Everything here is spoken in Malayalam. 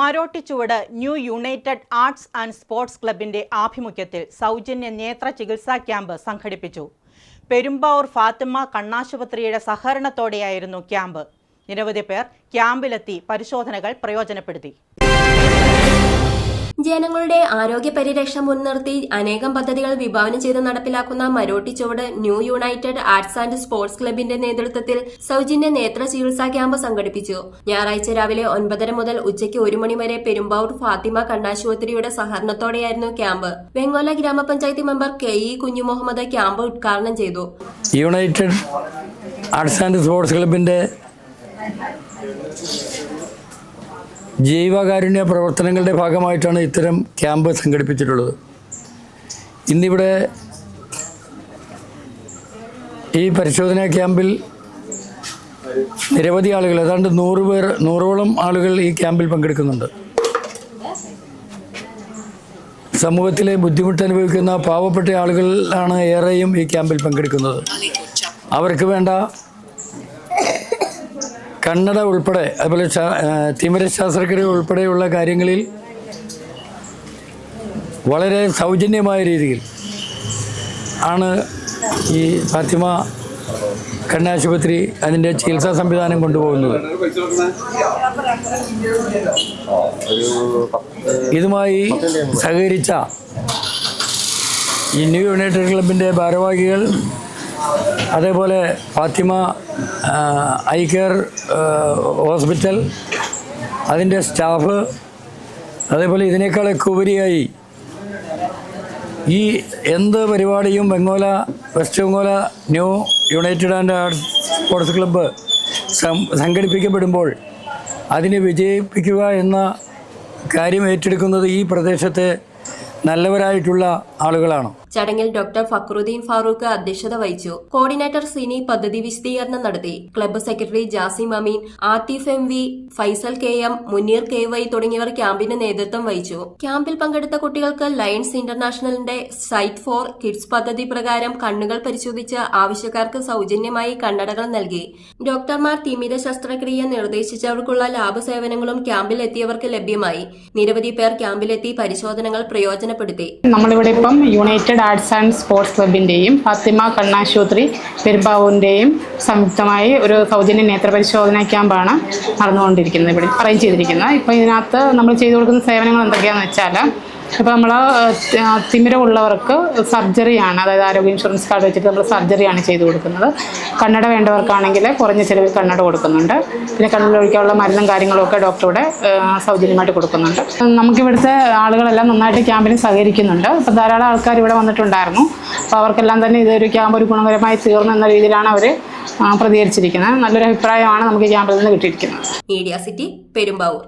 Marottichuvadu New United Arts and Sports ക്ലബിന്റെ ആഭിമുഖ്യത്തിൽ സൗജന്യ നേത്ര ചികിത്സാ ക്യാമ്പ് സംഘടിപ്പിച്ചു. പെരുമ്പാവൂർ ഫാത്തിമ കണ്ണാശുപത്രിയുടെ സഹകരണത്തോടെയായിരുന്നു ക്യാമ്പ്. നിരവധി പേർ ക്യാമ്പിലെത്തി പരിശോധനകൾ പ്രയോജനപ്പെടുത്തി. ജനങ്ങളുടെ ആരോഗ്യ പരിരക്ഷ മുൻനിർത്തി അനേകം പദ്ധതികൾ വിഭാവനം ചെയ്ത് നടപ്പിലാക്കുന്ന Marotti Chuvadu New United Arts and Sports ക്ലബിന്റെ നേതൃത്വത്തിൽ സൗജന്യ നേത്ര ചികിത്സാ ക്യാമ്പ് സംഘടിപ്പിച്ചു. ഞായറാഴ്ച രാവിലെ ഒൻപതര മുതൽ ഉച്ചയ്ക്ക് ഒരു മണി വരെ പെരുമ്പാവൂർ ഫാത്തിമ കണ്ണാശുപത്രിയുടെ സഹകരണത്തോടെയായിരുന്നു ക്യാമ്പ്. വെങ്ങോല ഗ്രാമപഞ്ചായത്ത് member K E Kunjumuhammed camp ഉദ്ഘാടനം ചെയ്തു. യുണൈറ്റഡ് ആർട്സ് ആൻഡ് സ്പോർട്സ് ക്ലബിന്റെ ജൈവകാരുണ്യ പ്രവർത്തനങ്ങളുടെ ഭാഗമായിട്ടാണ് ഇത്തരം ക്യാമ്പ് സംഘടിപ്പിച്ചിട്ടുള്ളത്. ഇന്നിവിടെ ഈ പരിശോധനാ ക്യാമ്പിൽ നിരവധി ആളുകൾ ഏതാണ്ട് നൂറ് പേർ നൂറോളം ആളുകൾ ഈ ക്യാമ്പിൽ പങ്കെടുക്കുന്നുണ്ട്. സമൂഹത്തിലെ ബുദ്ധിമുട്ട് അനുഭവിക്കുന്ന പാവപ്പെട്ട ആളുകളാണ് ഏറെയും ഈ ക്യാമ്പിൽ പങ്കെടുക്കുന്നത്. അവർക്ക് വേണ്ട കണ്ണട ഉൾപ്പെടെ അതുപോലെ തിമിര ഉൾപ്പെടെയുള്ള കാര്യങ്ങളിൽ വളരെ സൗജന്യമായ രീതിയിൽ ആണ് ഈ ഫാത്തിമ കണ്ണാശുപത്രി അതിന്റെ ചികിത്സാ സംവിധാനം കൊണ്ടുപോകുന്നത്. ഇതുമായി സഹകരിച്ച ഈ ന്യൂ യുണൈറ്റഡ് ക്ലബിന്റെ ഭാരവാഹികൾ അതേപോലെ ഫാത്തിമ ഐ കെയർ ഹോസ്പിറ്റൽ അതിന്റെ സ്റ്റാഫ് അതേപോലെ ഇതിനേക്കാളൊക്കെ ഉപരിയായി ഈ എന്ത് പരിപാടിയും Bangola West Bangola New United and Arts Sports Club സംഘടിപ്പിക്കപ്പെടുമ്പോൾ അതിനെ വിജയിപ്പിക്കുക എന്ന കാര്യം ഏറ്റെടുക്കുന്നത് ഈ പ്രദേശത്തെ നല്ലവരായിട്ടുള്ള ആളുകളാണ്. ചടങ്ങിൽ ഡോക്ടർ ഫക്രുദ്ദീൻ ഫാറൂഖ് അധ്യക്ഷത വഹിച്ചു. കോർഡിനേറ്റർ സിനി പദ്ധതി വിശദീകരണം നടത്തി. Club secretary Jasim Ameen Athif M V Faisal K M Muneer K Y തുടങ്ങിയവർ ക്യാമ്പിന് നേതൃത്വം വഹിച്ചു. ക്യാമ്പിൽ പങ്കെടുത്ത കുട്ടികൾക്ക് ലയൺസ് ഇന്റർനാഷണലിന്റെ സൈറ്റ് ഫോർ കിഡ്സ് പദ്ധതി പ്രകാരം കണ്ണുകൾ പരിശോധിച്ച് ആവശ്യക്കാർക്ക് സൗജന്യമായി കണ്ണടകൾ നൽകി. ഡോക്ടർമാർ തിമിര ശസ്ത്രക്രിയ നിർദ്ദേശിച്ചവർക്കുള്ള ലാഭ സേവനങ്ങളും ക്യാമ്പിൽ എത്തിയവർക്ക് ലഭ്യമായി. നിരവധി പേർ ക്യാമ്പിലെത്തി പരിശോധനകൾ പ്രയോജനപ്പെടുത്തി. നമ്മളിവിടെ ഇപ്പം യുണൈറ്റഡ് ആർട്സ് ആൻഡ് സ്പോർട്സ് ക്ലബിന്റെയും ഫാത്തിമ കണ്ണാശുപത്രി പെരുമ്പാവൂരിന്റെയും സംയുക്തമായി ഒരു സൗജന്യ നേത്രപരിശോധന ക്യാമ്പാണ് നടന്നുകൊണ്ടിരിക്കുന്നത് ഇവിടെ അറേഞ്ച് ചെയ്തിരിക്കുന്നത്. ഇപ്പോൾ ഇതിനകത്ത് നമ്മൾ ചെയ്തു കൊടുക്കുന്ന സേവനങ്ങൾ എന്തൊക്കെയാണെന്ന് വെച്ചാൽ ഇപ്പോൾ നമ്മൾ തിമിരമുള്ളവർക്ക് സർജറിയാണ് അതായത് ആരോഗ്യ ഇൻഷുറൻസ് കാർഡ് വെച്ചിട്ട് നമ്മൾ സർജറിയാണ് ചെയ്തു കൊടുക്കുന്നത്. കണ്ണട വേണ്ടവർക്കാണെങ്കിൽ കുറഞ്ഞ ചിലവിൽ കണ്ണട കൊടുക്കുന്നുണ്ട്. പിന്നെ കണ്ണിലൊഴിക്കാനുള്ള മരുന്നും കാര്യങ്ങളും ഒക്കെ ഡോക്ടർ ഇവിടെ ഏഹ്, സൗജന്യമായിട്ട് കൊടുക്കുന്നുണ്ട്. നമുക്കിവിടുത്തെ ആളുകളെല്ലാം നന്നായിട്ട് ക്യാമ്പിന് സഹകരിക്കുന്നുണ്ട്. അപ്പോൾ ധാരാളം ആൾക്കാർ ഇവിടെ വന്നിട്ടുണ്ടായിരുന്നു. അപ്പോൾ അവർക്കെല്ലാം തന്നെ ഇതൊരു ക്യാമ്പ് ഒരു ഗുണകരമായി തീർന്നു എന്ന രീതിയിലാണ് അവർ പ്രതികരിച്ചിരിക്കുന്നത്. നല്ലൊരു അഭിപ്രായമാണ് നമുക്ക് ക്യാമ്പിൽ നിന്ന് കിട്ടിയിരിക്കുന്നത്. Media City Perumbavoor.